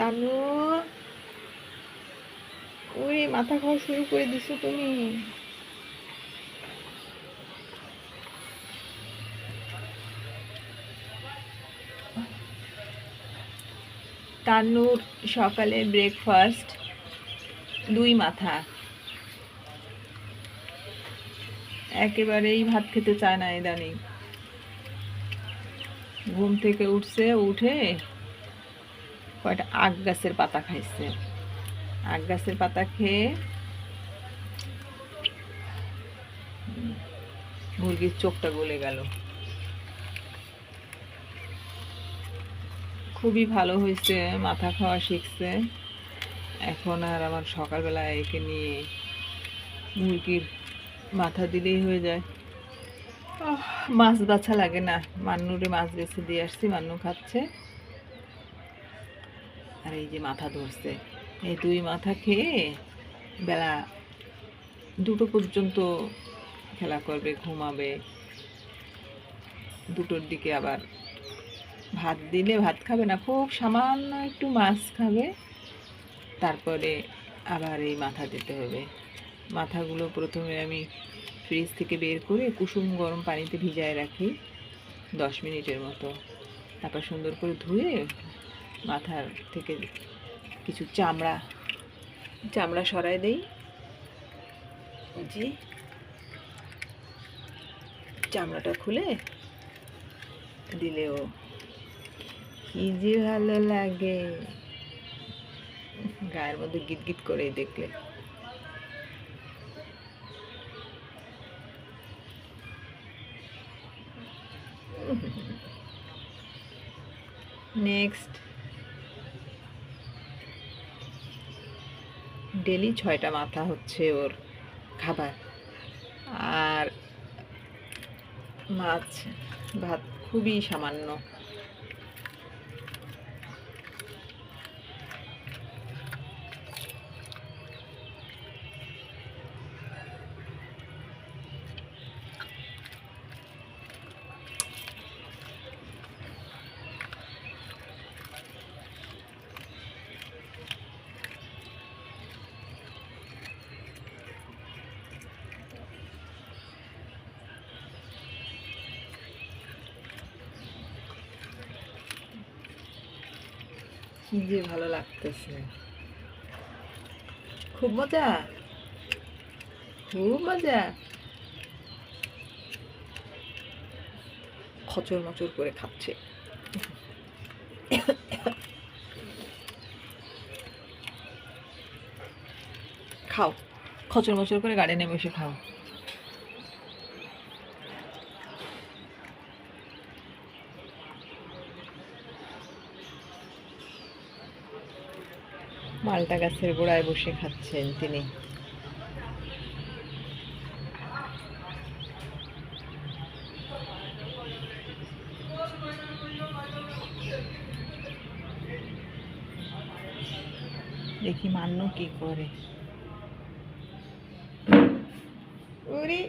তানু ওরে, মাথা খাওয়া শুরু করে দিছো তুমি। তানুর সকালে ব্রেকফাস্ট দুই মাথা। একেবারেই ভাত খেতে চায় না ইদানিং। ঘুম থেকে উঠছে, উঠে কয়টা? আগ গাছের পাতা খাইছে। আগ গাছের পাতা খেয়ে মুরগির চোখটা গলে গেল। খুবই ভালো হয়েছে, মাথা খাওয়া শিখছে। এখন আর আমার সকালবেলা একে নিয়ে মুরগির মাথা দিলেই হয়ে যায়। মাছ বাছা লাগে না। মান্নুরে মাছ বেছে দিয়ে আসছি, মান্নু খাচ্ছে। আর এই যে মাথা ধরছে। এই দুই মাথা খেয়ে বেলা দুটো পর্যন্ত খেলা করবে, ঘুমাবে। দুটোর দিকে আবার ভাত দিলে ভাত খাবে না, খুব সামান্য একটু মাছ খাবে। তারপরে আবার এই মাথা দিতে হবে। মাথাগুলো প্রথমে আমি ফ্রিজ থেকে বের করে কুসুম গরম পানিতে ভিজায় রাখি দশ মিনিটের মতো। তারপর সুন্দর করে ধুয়ে মাথার থেকে কিছু চামড়া চামড়া সরাই দেই। জি চামড়াটা খুলে দিলেও কি যে ভালো লাগে। গায়ের মধ্যে গিট গিট করে দেখলে। নেক্সট। ডেলি ছয়টা মাথা হচ্ছে ওর খাবার। আর মাছ ভাত খুবই সামান্য। কি যে ভালো লাগতেছে। খুব মজা? খুব মজা। খচর মচর করে খাচ্ছে। খাও। খচর মচর করে গাড়ি গার্ডেনে বসে খাও। মালটা গাছের গোড়ায় বসে খাচ্ছেন তিনি। দেখি মান্য কি করে। উরি